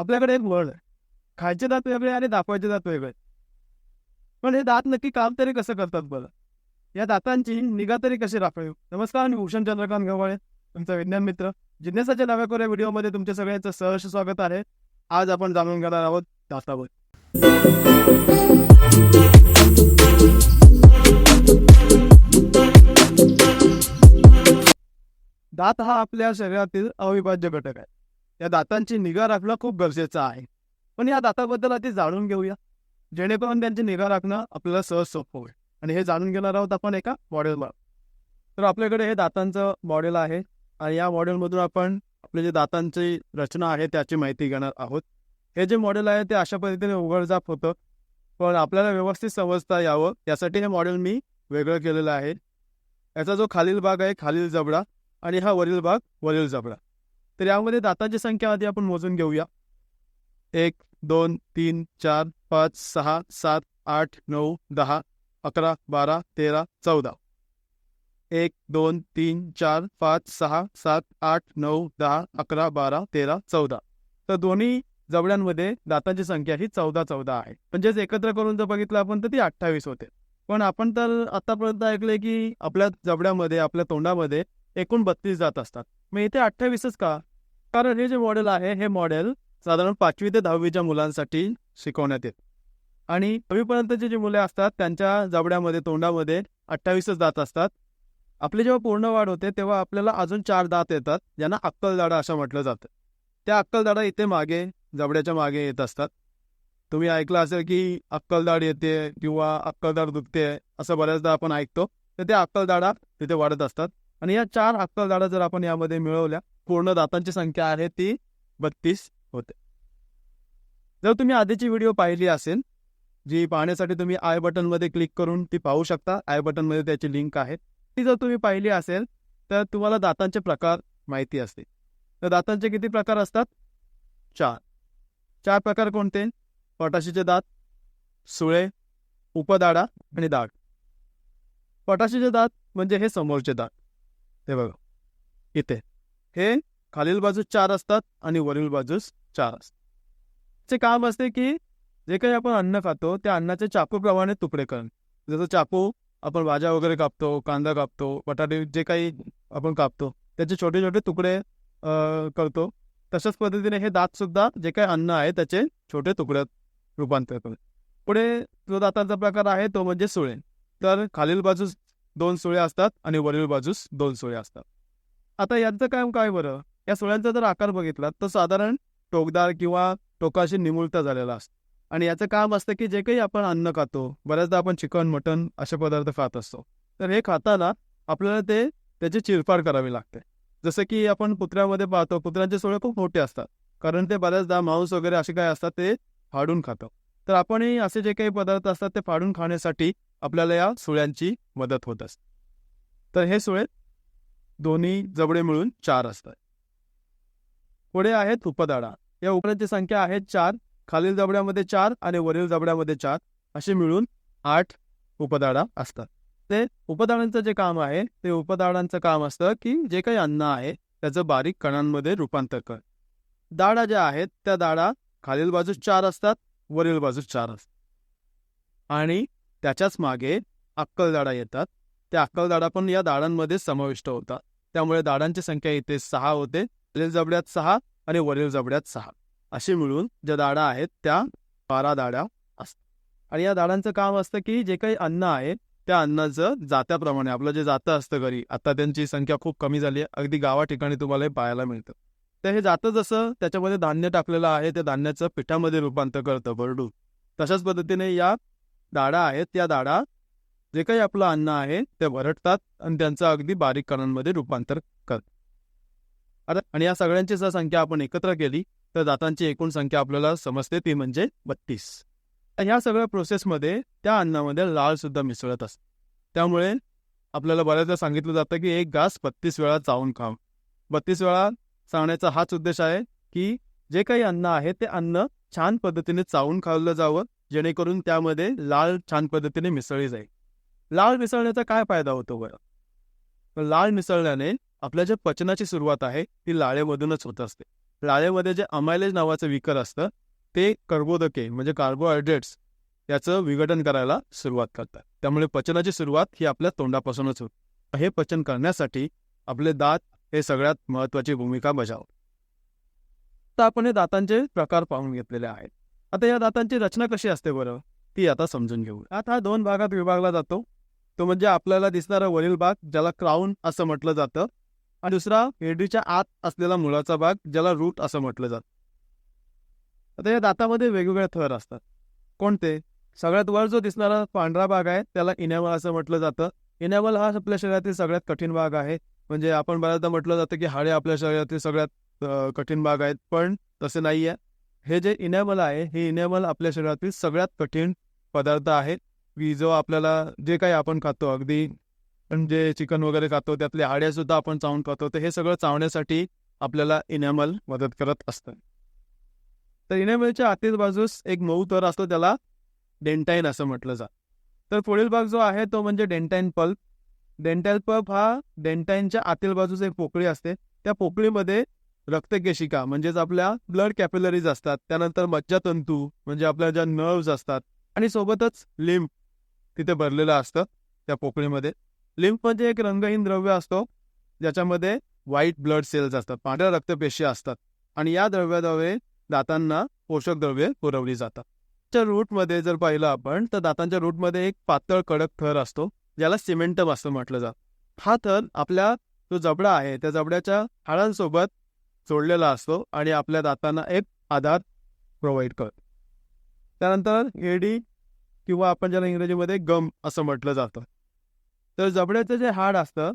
आपल्याकडे एक वळ आहे. खायचे दात वेगळे आणि दाखवायचे दात वेगळे. पण हे दात नक्की काम तरी कसं करतात बरं? या दातांची निगा तरी कशी राखावी? नमस्कार मी भूषण चंद्रकांत गव्हाळे तुमचा विज्ञान मित्र. जिज्ञासाच्या नव्या कोऱ्या व्हिडिओमध्ये तुमच्या सगळ्यांचं सहर्ष स्वागत आहे. आज आपण जाणून घेणार आहोत दातावर. दात हा आपल्या शरीरातील अविभाज्य घटक आहे. या दातांची निगा राखणं खूप गरजेचं आहे. पण या दाताबद्दल आधी जाणून घेऊया. जेणेकरून त्यांची निगा राखणं आपल्याला सहज सोपं होईल. आणि हे जाणून घेणार आहोत आपण एका मॉडेलवर तर आपल्याकडे हे दातांचं मॉडेल आहे. आणि या मॉडेलमधून आपण आपले जे दातांची रचना आहे त्याची माहिती घेणार आहोत. हे जे मॉडेल आहे ते अशा पद्धतीने उघडझाप होतं. पण आपल्याला व्यवस्थित समजता यावं. यासाठी हे मॉडेल मी वेगळं केलेलं आहे. याचा जो खालील भाग आहे खालील जबडा. आणि हा वरील भाग वरील जबडा. तर यामध्ये दातांची संख्या आधी आपण मोजून घेऊया. एक दोन तीन चार पाच सहा सात आठ नऊ दहा अकरा बारा तेरा चौदा. एक दोन तीन चार पाच सहा सात आठ नऊ दहा अकरा बारा तेरा चौदा. तर दोन्ही जबड्यांमध्ये दातांची संख्या ही चौदा चौदा आहे. म्हणजेच एकत्र करून जर बघितलं आपण तर ती अठ्ठावीस होते. पण आपण तर आतापर्यंत ऐकलंय की आपल्या जबड्यामध्ये आपल्या तोंडामध्ये एकूण बत्तीस दात असतात. मग इथे अठ्ठावीसच का? कारण हे जे मॉडेल आहे हे मॉडेल साधारण पाचवी ते दहावीच्या मुलांसाठी शिकवण्यात येत. आणि दहावीपर्यंतची जी मुले असतात त्यांच्या जबड्यामध्ये तोंडामध्ये अठ्ठावीसच दात असतात. आपली जेव्हा पूर्ण वाढ होते तेव्हा आपल्याला अजून चार दात येतात ज्यांना अक्कलदाडा असं म्हटलं जातं. त्या अक्कलदाडा इथे मागे जबड्याच्या मागे येत असतात. तुम्ही ऐकलं असेल की अक्कलदाड येते किंवा अक्कलदाड दुखते असं बऱ्याचदा आपण ऐकतो. तर त्या अक्कलदाडा तिथे वाढत असतात. आणि या चार अक्कलदाडा जर आपण यामध्ये मिळवल्या पूर्ण दातांची संख्या आहे ती बत्तीस होते. जर तुम्ही आधीची व्हिडिओ पाहिली असेल जी पाहण्यासाठी तुम्ही आय बटनमध्ये क्लिक करून ती पाहू शकता. आय बटनमध्ये त्याची लिंक आहे. ती जर तुम्ही पाहिली असेल तर तुम्हाला दातांचे प्रकार माहिती असते तर दातांचे किती प्रकार असतात? चार. चार प्रकार कोणते? पटाशीचे दात सुळे उपदाडा आणि दाग पटाशीचे दात म्हणजे हे समोरचे दात. हे बघा. इथे. हे खालील बाजूस चार असतात आणि वरील बाजूस चार असतात. चे काम असते की जे काही आपण अन्न खातो त्या अन्नाचे चाकूप्रमाणे तुकडे करणे. जसं चाकू आपण भाज्या वगैरे कापतो कांदा कापतो बटाटे जे काही आपण कापतो त्याचे छोटे छोटे तुकडे करतो. तशाच पद्धतीने हे दात सुद्धा जे काही अन्न आहे त्याचे छोटे तुकड्यात रूपांतर करतो पुढे जो दातांचा प्रकार आहे तो म्हणजे सुळे. तर खालील बाजूस दोन सुळे असतात आणि वरील बाजूस दोन सुळे असतात. आता यांचं काम काय बरं? या सोळ्यांचा जर आकार बघितला तर साधारण टोकदार किंवा टोकाशी निमुळता झालेला असतो. आणि याचं काम असतं की जे काही आपण अन्न खातो बऱ्याचदा आपण चिकन मटन असे पदार्थ खात असतो. तर हे खाताना आपल्याला ते त्याची चिरफाड करावी लागते. जसं की आपण कुत्र्यामध्ये पाहतो कुत्र्यांचे सोळे खूप मोठे असतात. कारण ते बऱ्याचदा मांस वगैरे असे काय असतात ते फाडून खातो. तर आपणही असे जे काही पदार्थ असतात ते फाडून खाण्यासाठी आपल्याला या सुळ्यांची मदत होत असते. तर हे सुळे दोन्ही जबडे मिळून चार असतात. पुढे आहेत उपदाडा. या उपदांची संख्या आहे चार. खालील जबड्यामध्ये चार आणि वरील जबड्यामध्ये चार असे मिळून आठ उपदाडा असतात. ते उपदाडांचं जे काम आहे ते उपदाडांचं काम असतं की जे काही अन्न आहे त्याचं बारीक कणांमध्ये रूपांतर कर. दाडा ज्या आहेत त्या दाडा खालील बाजूस चार असतात वरील बाजूस चार असतात. आणि त्याच्याच मागे अक्कलदाडा येतात. त्या अक्कलदाडा पण या दाडांमध्ये समाविष्ट होतात. त्यामुळे दाडांची संख्या इथे सहा होते. खालील जबड्यात सहा आणि वरील जबड्यात सहा. असे मिळून ज्या दाडा आहेत त्या बारा दाड्या असतात. आणि या दाडांचं काम असतं की जे काही अन्न आहे त्या अन्नाचं जात्याप्रमाणे आपलं जे जातं असतं घरी आता त्यांची संख्या खूप कमी झाली आहे. अगदी गावा ठिकाणी तुम्हाला हे पाहायला मिळतं. तर हे जातं जसं त्याच्यामध्ये धान्य टाकलेलं आहे त्या धान्याचं पिठामध्ये रूपांतर करतं बरडू तशाच पद्धतीने या दाडा आहेत त्या दाडा जे काही आपलं अन्न आहे ते भरटतात आणि त्यांचं अगदी बारीक कणांमध्ये रूपांतर करतात आता आणि या सगळ्यांची जर संख्या आपण एकत्र केली तर दातांची एकूण संख्या आपल्याला समजते ती म्हणजे बत्तीस. ह्या सगळ्या प्रोसेसमध्ये त्या अन्नामध्ये लाळ सुद्धा मिसळत असते. त्यामुळे आपल्याला बऱ्याचदा सांगितलं जातं की एक घास बत्तीस वेळा चावून खाव. बत्तीस वेळा सांगण्याचा हाच उद्देश आहे की जे काही अन्न आहे ते अन्न छान पद्धतीने चावून खाल्लं जावं जेणेकरून त्यामध्ये लाळ छान पद्धतीने मिसळली जाईल. लाळ मिसळण्याचा काय फायदा होतो बरं? लाळ मिसळल्याने आपल्या ज्या पचनाची सुरुवात आहे ती लाळेमधूनच होत असते. लाळेमध्ये जे अमायलेज नावाचं विकर असतं ते कर्बोदके म्हणजे कार्बोहायड्रेट्स याचं विघटन करायला सुरुवात करतात. त्यामुळे पचनाची सुरुवात ही आपल्या तोंडापासूनच होते. हे पचन करण्यासाठी आपले दात हे सगळ्यात महत्वाची भूमिका बजावतात. तर आपण हे दातांचे प्रकार पाहून घेतलेले आहेत. आता या दातांची रचना कशी असते बरं? ती आता समजून घेऊ आता हा दोन भागात विभागला जातो. तो म्हणजे आपल्याला दिसणारा वरील भाग ज्याला क्राऊन असं म्हटलं जातं. आणि दुसरा हेडीच्या आत असलेला मुळाचा भाग ज्याला रूट असं म्हटलं जातं. आता या दातामध्ये वेगवेगळे थर असतात. कोणते? सगळ्यात वर जो दिसणारा पांढरा भाग आहे त्याला इनॅमल असं म्हटलं जातं. इनॅमल हा आपल्या शरीरातील सगळ्यात कठीण भाग आहे. म्हणजे आपण बऱ्याचदा म्हटलं जातं की हाडे आपल्या शरीरातील सगळ्यात कठीण भाग आहेत पण तसे नाही आहे हे जे इनॅमल आहे हे इनॅमल आपल्या शरीरातील सगळ्यात कठीण पदार्थ आहेत. की जो आपल्याला जे काही आपण खातो अगदी जे चिकन वगैरे खातो त्यातले आड्या सुद्धा आपण चावून खातो तर हे सगळं चावण्यासाठी आपल्याला इनॅमल मदत करत असतं. तर इनॅमलच्या आतील बाजूस एक मऊ थर असतो त्याला डेंटाईन असं म्हटलं जात. तर पुढील भाग जो आहे तो म्हणजे डेंटाईन पल्प डेंटाईल पल्प हा डेंटाईनच्या आतील बाजूस एक पोकळी असते. त्या पोकळीमध्ये रक्तकेशिका म्हणजेच आपल्या ब्लड कॅपिलरीज असतात. त्यानंतर मज्जातंतू म्हणजे आपल्या ज्या नर्व्ज असतात. आणि सोबतच लिम्फ तिथे भरलेलं असतं त्या पोकळीमध्ये. लिम्फ म्हणजे एक रंगहीन द्रव्य असतो ज्याच्यामध्ये व्हाईट ब्लड सेल्स असतात पांढऱ्या रक्तपेशी असतात आणि या द्रव्याद्वारे दातांना पोषक द्रव्ये पुरवली जातात. च्या रूटमध्ये जर पाहिलं आपण तर दातांच्या रूटमध्ये एक पातळ कडक थर असतो ज्याला सिमेंटम असं म्हटलं जातं. हा थर आपल्या जो जबडा आहे त्या जबड्याच्या हाडांसोबत जोडलेला असतो आणि आपल्या दातांना एक आधार प्रोव्हाइड करतो. त्यानंतर एडी किंवा आपण ज्याला इंग्रजीमध्ये गम असं म्हटलं जातं. तर जबड्याचं जे हाड असतं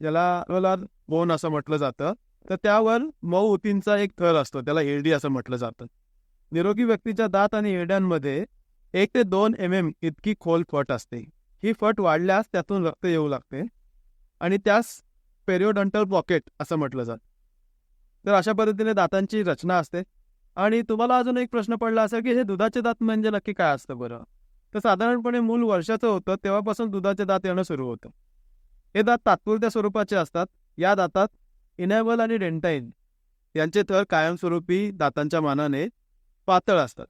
ज्याला बोन असं म्हटलं जातं तर त्यावर मऊ उतींचा एक थर असतो त्याला एडी असं म्हटलं जातं. निरोगी व्यक्तीच्या दात आणि एड्यांमध्ये एक ते दोन एम एम इतकी खोल फट असते. ही फट वाढल्यास त्यातून रक्त येऊ लागते आणि त्यास पेरिओडंटल पॉकेट असं म्हटलं जातं. तर अशा पद्धतीने दातांची रचना असते. आणि तुम्हाला अजून एक प्रश्न पडला असेल की हे दुधाचे दात म्हणजे नक्की काय असतं बरं? तर साधारणपणे मूल वर्षाचं होतं तेव्हापासून दुधाचे दात येणं सुरू होतं. हे दात तात्पुरत्या स्वरूपाचे असतात. या दातात इनॅबल आणि डेंटाईन यांचे थर कायमस्वरूपी दातांच्या मानाने पातळ असतात.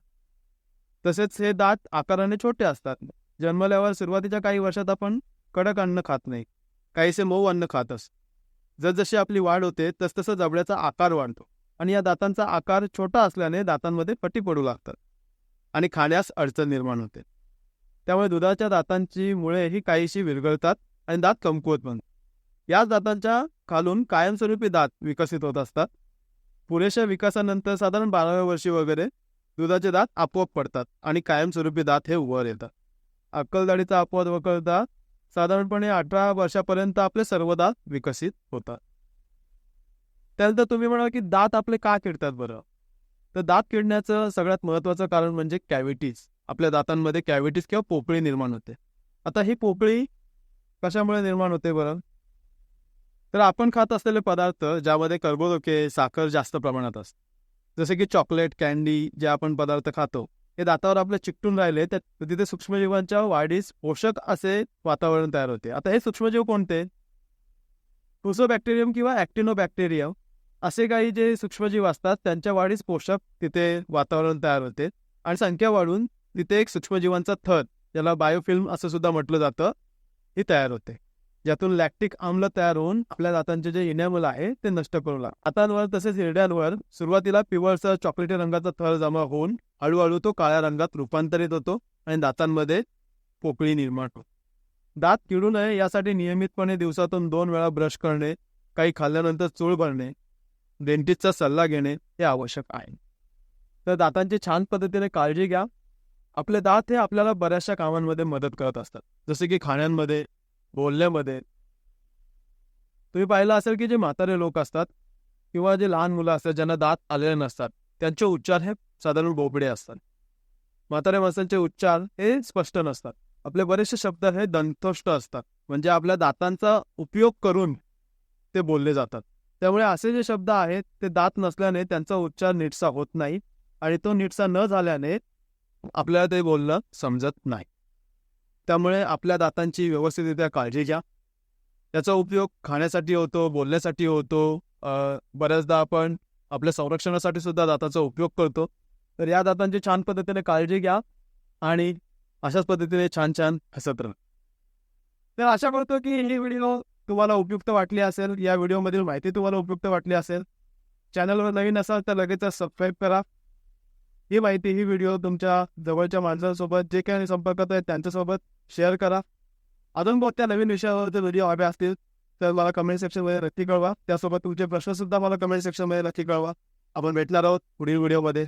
तसेच हे दात आकाराने छोटे असतात. जन्मल्यावर सुरुवातीच्या काही वर्षात आपण कडक अन्न खात नाही. काहीसे मऊ अन्न खात असत जसजशी आपली वाढ होते तसतसं जबड्याचा आकार वाढतो आणि या दातांचा आकार छोटा असल्याने दातांमध्ये पटी पडू लागतात आणि खाण्यास अडचण निर्माण होते. त्यामुळे दुधाच्या दातांची मुळे ही काहीशी विरघळतात आणि दात कमकुवत बनतात. याच दातांच्या खालून कायमस्वरूपी दात विकसित होत असतात. पुरेशा विकासानंतर साधारण बाराव्या वर्षी वगैरे दुधाचे दात आपोआप पडतात आणि कायमस्वरूपी दात हे वर येतात. अक्कलदाढीचा अपवाद वगळता साधारणपणे अठरा वर्षापर्यंत आपले सर्व दात विकसित होतात. त्यानंतर तुम्ही म्हणाल की दात आपले का किडतात बरं? तर दात किडण्याचं सगळ्यात महत्वाचं कारण म्हणजे कॅव्हिटीज. आपल्या दातांमध्ये कॅव्हिटीज किंवा पोकळी निर्माण होते. आता ही पोकळी कशामुळे निर्माण होते बरं? तर आपण खात असलेले पदार्थ ज्यामध्ये कर्बोदके साखर जास्त प्रमाणात असते. जसे की चॉकलेट कॅन्डी जे आपण पदार्थ खातो हे दातावर आपले चिकटून राहिले तर तिथे सूक्ष्मजीवांच्या वाढीस पोषक असे वातावरण तयार होते. आता हे सूक्ष्मजीव कोणते? बॅक्टेरियम किंवा ॲक्टिनोबॅक्टेरियम असे काही जे सूक्ष्मजीव असतात त्यांच्या वाढीस पोषक तिथे वातावरण तयार होते आणि संख्या वाढून तिथे एक सूक्ष्मजीवांचा थर ज्याला बायोफिल्म असं सुद्धा म्हटलं जातं ही तयार होते. ज्यातून लॅक्टिक आम्ल तयार होऊन आपल्या दातांचे जे इनॅमल आहे ते नष्ट करू लागतात दातांवर तसेच हिरड्यांवर सुरुवातीला पिवळसर चॉकलेटी रंगाचा थर जमा होऊन हळूहळू तो काळ्या रंगात रूपांतरित होतो आणि दातांमध्ये पोकळी निर्माण होतो. दात किडू नये यासाठी नियमितपणे दिवसातून दोन वेळा ब्रश करणे काही खाल्ल्यानंतर चूळ भरणे डेंटिस्टचा सल्ला घेणे हे आवश्यक आहे. तर दातांची छान पद्धतीने काळजी घ्या. आपले दात हे आपल्याला बऱ्याचशा कामांमध्ये मदत करत असतात. जसे की खाण्यांमध्ये बोलण्यामध्ये. तुम्ही पाहिलं असेल की जे म्हातारे लोक असतात किंवा जे लहान मुलं असतात ज्यांना दात आलेले नसतात त्यांचे उच्चार हे साधारण बोबडे असतात. म्हाताऱ्या माणसांचे उच्चार हे स्पष्ट नसतात. आपले बरेचसे शब्द हे दंतोष्ट असतात. म्हणजे आपल्या दातांचा उपयोग करून ते बोलले जातात. त्यामुळे असे जे शब्द आहेत ते दात नसल्याने त्यांचा उच्चार नीटसा होत नाही आणि तो नीटसा न झाल्याने आपल्याला ते बोलणं समजत नाही. त्यामुळे आपल्या दातांची व्यवस्थितरित्या काळजी घ्या. त्याचा उपयोग खाण्यासाठी होतो बोलण्यासाठी होतो. बऱ्याचदा आपण आपल्या संरक्षणासाठी सुद्धा दाताचा उपयोग करतो. तर या दातांची छान पद्धतीने काळजी घ्या आणि अशाच पद्धतीने छान छान हसत राहा. तर आशा करतो की ही व्हिडिओ तुम्हाला उपयुक्त वाटली असेल. या व्हिडिओमधील माहिती तुम्हाला उपयुक्त वाटली असेल. चॅनलवर नवीन असाल तर लगेचच सबस्क्राईब करा. ही माहिती ही व्हिडिओ तुमच्या जवळच्या माणसांसोबत जे काही संपर्कात आहेत त्यांच्यासोबत शेअर करा. अजून कोणत्या नवीन विषयावर जर व्हिडिओ हवे असतील तर मला कमेंट सेक्शनमध्ये नक्की कळवा. त्यासोबत तुमचे प्रश्नसुद्धा मला कमेंट सेक्शनमध्ये नक्की कळवा. आपण भेटणार आहोत पुढील व्हिडिओमध्ये